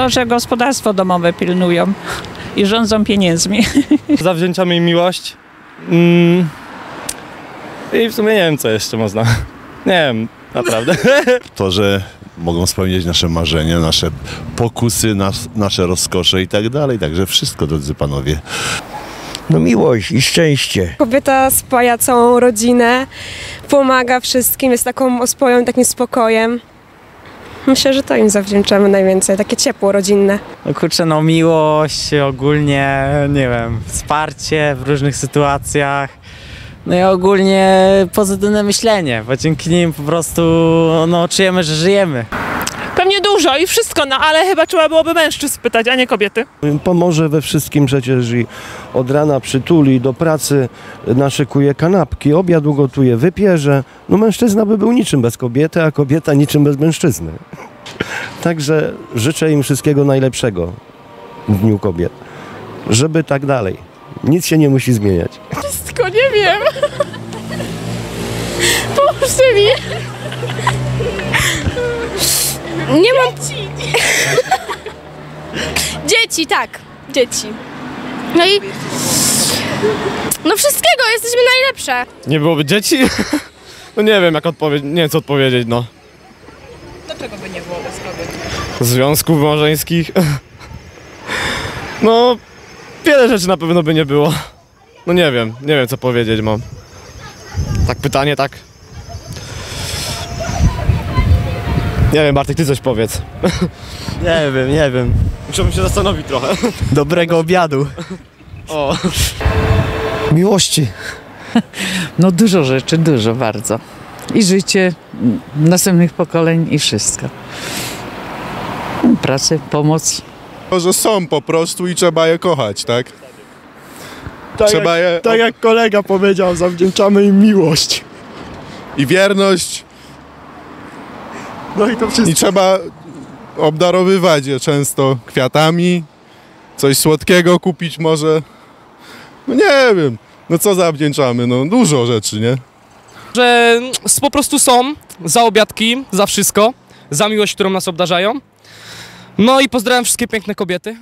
To, że gospodarstwo domowe pilnują i rządzą pieniędzmi. Zawdzięczamy im miłość. Mm. I w sumie nie wiem, co jeszcze można. Nie wiem, naprawdę. To, że mogą spełniać nasze marzenia, nasze pokusy, nas, nasze rozkosze i tak dalej. Także wszystko, drodzy panowie. No miłość i szczęście. Kobieta spaja całą rodzinę, pomaga wszystkim, jest taką ospoją, takim spokojem. Myślę, że to im zawdzięczamy najwięcej, takie ciepło rodzinne. No kurczę, no miłość, ogólnie, nie wiem, wsparcie w różnych sytuacjach. No i ogólnie pozytywne myślenie, bo dzięki nim po prostu no, czujemy, że żyjemy. Pewnie dużo i wszystko, no ale chyba trzeba byłoby mężczyzn pytać, a nie kobiety. Pomoże we wszystkim przecież i od rana przytuli, do pracy naszykuje kanapki, obiad ugotuje, wypierze. No mężczyzna by był niczym bez kobiety, a kobieta niczym bez mężczyzny. Także życzę im wszystkiego najlepszego w Dniu Kobiet. Żeby tak dalej. Nic się nie musi zmieniać. Wszystko, nie wiem. Pomóżcie mi. Nie mam... Dzieci, tak. Dzieci. No i... No wszystkiego, jesteśmy najlepsze. Nie byłoby dzieci? No nie wiem, jak odpowiedzieć, nie wiem co odpowiedzieć, no. Dlaczego by nie było bez kobiet? Związków małżeńskich. No, wiele rzeczy na pewno by nie było. No nie wiem, nie wiem co powiedzieć mam. Tak pytanie, tak? Nie wiem, Bartek, ty coś powiedz. Nie wiem, nie wiem. Musiałbym się zastanowić trochę. Dobrego obiadu. O. Miłości. No dużo rzeczy, dużo bardzo. I życie następnych pokoleń i wszystko. Pracę, pomoc. że są po prostu i trzeba je kochać, tak? trzeba je... Tak jak kolega powiedział, zawdzięczamy im miłość. I wierność, No i to wszystko. i trzeba obdarowywać je często kwiatami, coś słodkiego kupić może. No nie wiem, no co zawdzięczamy, no dużo rzeczy, nie? Że po prostu są za obiadki, za wszystko, za miłość, którą nas obdarzają. No i pozdrawiam wszystkie piękne kobiety.